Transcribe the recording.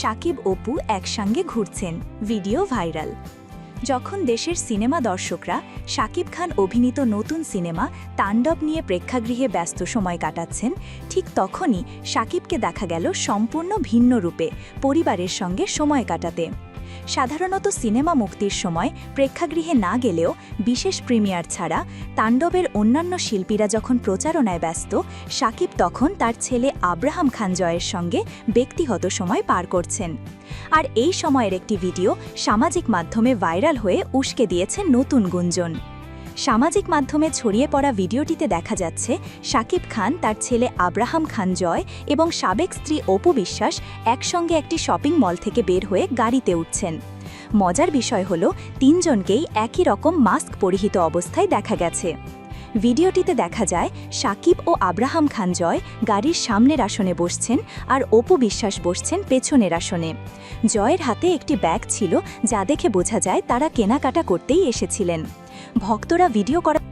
সাকিব অপু একসঙ্গে ঘুরছেন, video viral. যখন দেশের সিনেমা দর্শকরা সাকিব খান অভিনীত নতুন সিনেমা তাণ্ডব নিয়ে প্রেক্ষাগৃহে ব্যস্ত সময় কাটাচ্ছেন, ঠিক তখনই শাকিবকে দেখা গেল সম্পূর্ণ ভিন্ন রূপে, পরিবারের সঙ্গে সময় কাটাতে। সাধারণত সিনেমা মুক্তির সময় প্রেক্ষাগৃহে না গেলেও বিশেষ প্রিমিয়ার ছাড়া তাণ্ডবের অন্যান্য শিল্পীরা যখন প্রচারণায় ব্যস্ত, সাকিব তখন তার ছেলে আব্রাহাম খান জয়ের সঙ্গে ব্যক্তিগত সময় পার করছেন। আর এই সময়ের একটি ভিডিও সামাজিক মাধ্যমে ভাইরাল হয়ে উস্কে দিয়েছে নতুন গুঞ্জন। সামাজিক মাধ্যমে ছড়িয়ে পড়া ভিডিওটিতে দেখা যাচ্ছে শাকিব খান, তার ছেলে আব্রাহাম খান জয় এবং সাবেক স্ত্রী অপু বিশ্বাস একসঙ্গে একটি শপিং মল থেকে বের হয়ে গাড়িতে উঠছেন। মজার বিষয় হল, তিনজনকেই একই রকম মাস্ক পরিহিত অবস্থায় দেখা গেছে। ভিডিওটিতে দেখা যায়, সাকিব ও আব্রাহাম খান জয় গাড়ির সামনের আসনে বসছেন আর অপু বিশ্বাস বসছেন পেছনের আসনে। জয়ের হাতে একটি ব্যাগ ছিল যা দেখে বোঝা যায় তারা কেনাকাটা করতেই এসেছিলেন। ভক্তরা ভিডিও করা